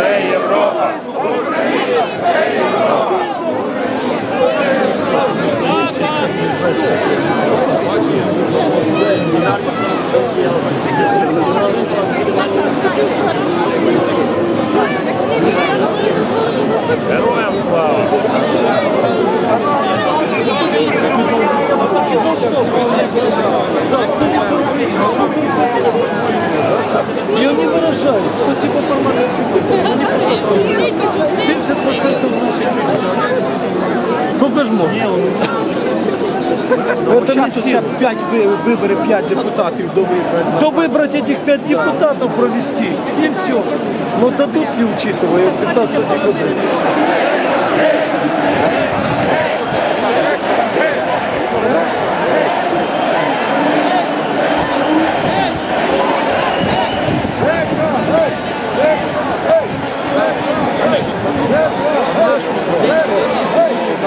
Україна це Європа! Героям слава! Это не все. 5 вибори, 5 депутатів до виборів. То выбрать этих пять депутатов провести, и все. Но дадут ли, учитывая 15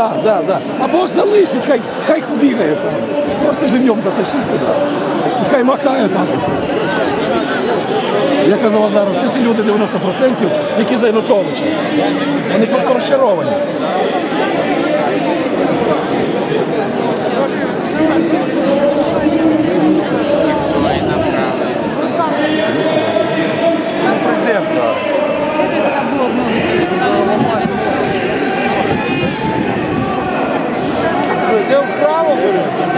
Да, да, да. Або залишить, хай, хай бігає там. Просто живьом затащить туди. Хай махає там. Я казав Азаров, це всі люди 90%, які за Януковича. Вони просто розчаровані. Прийдемо зараз. Де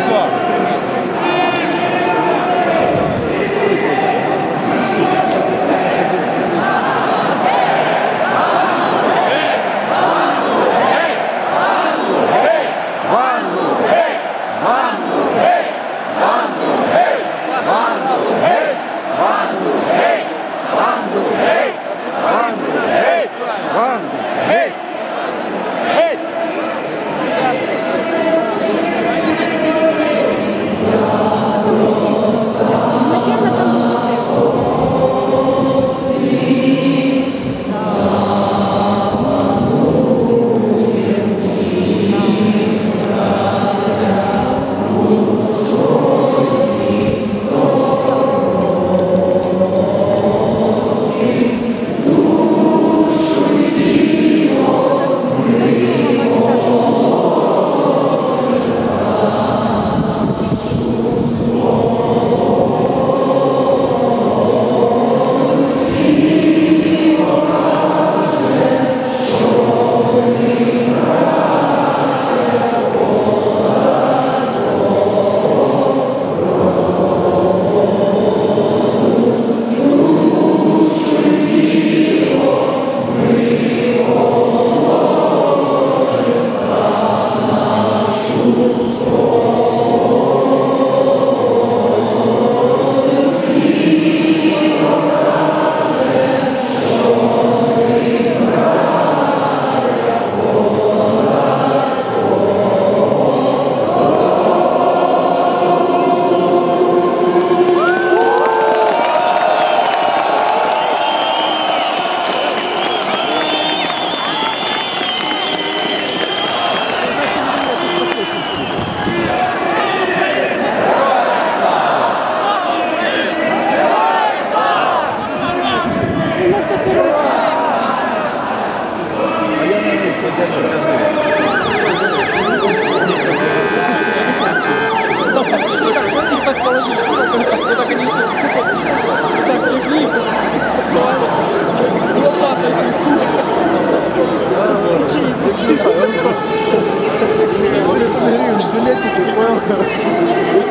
100 гривен билетики, понял?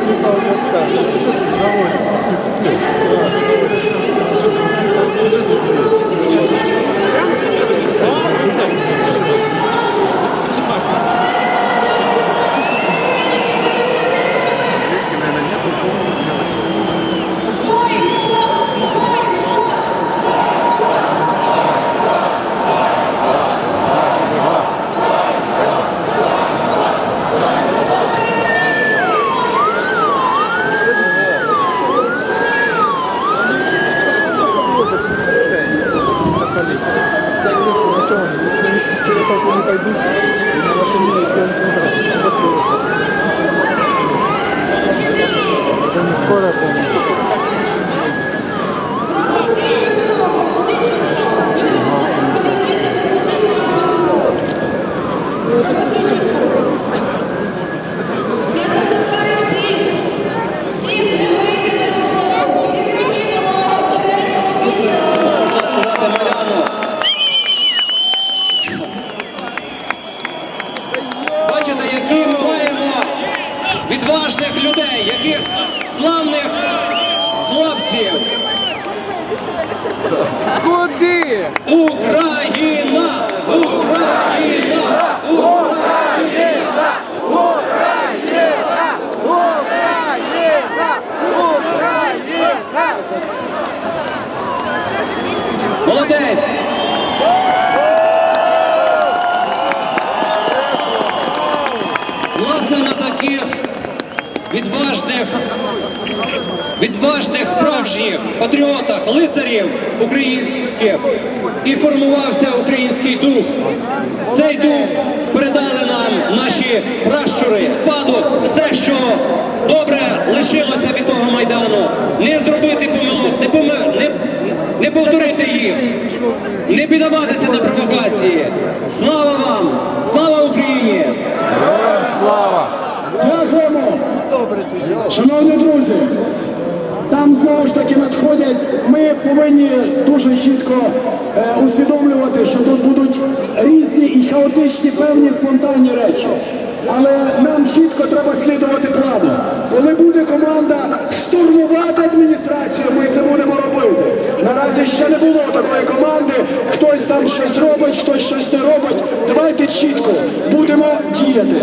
Не стал за 8. corazón. Українських і формувався український дух. Цей дух передали нам наші пращури, спадок, все, що добре лишилося від того майдану. Не зробити помилок, не, поми- не, не повторити їх, не піддаватися на провокації. Слава вам! Слава Україні! Слава! Шановні друзі, там знову ж таки надходять. Ми повинні дуже чітко е, усвідомлювати, що тут будуть різні і хаотичні певні спонтанні речі. Але нам чітко треба слідувати плану. Коли буде команда штурмувати адміністрацію, ми це будемо робити. Наразі ще не було такої команди. Хтось там щось робить, хтось щось не робить. Давайте чітко будемо діяти.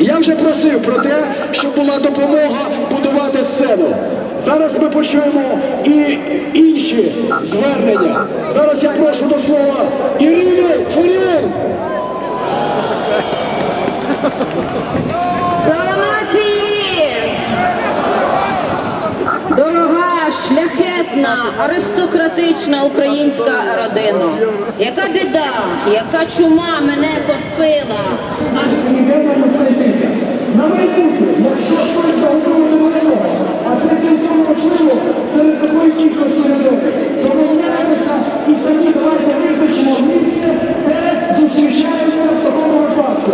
Я вже просив про те, щоб була допомога будувати сцену. Зараз ми почуємо і інші звернення. Зараз я прошу до слова Ірину Фурін. Слава нації! Дорога, шляхетна, аристократична українська родина. Яка біда, яка чума мене косила, аж. На майбутнє, якщо хтось цілком можливо серед такої кількості. Домовляємося і самі давайте визначимо місце, де зустрічаються в такому випадку.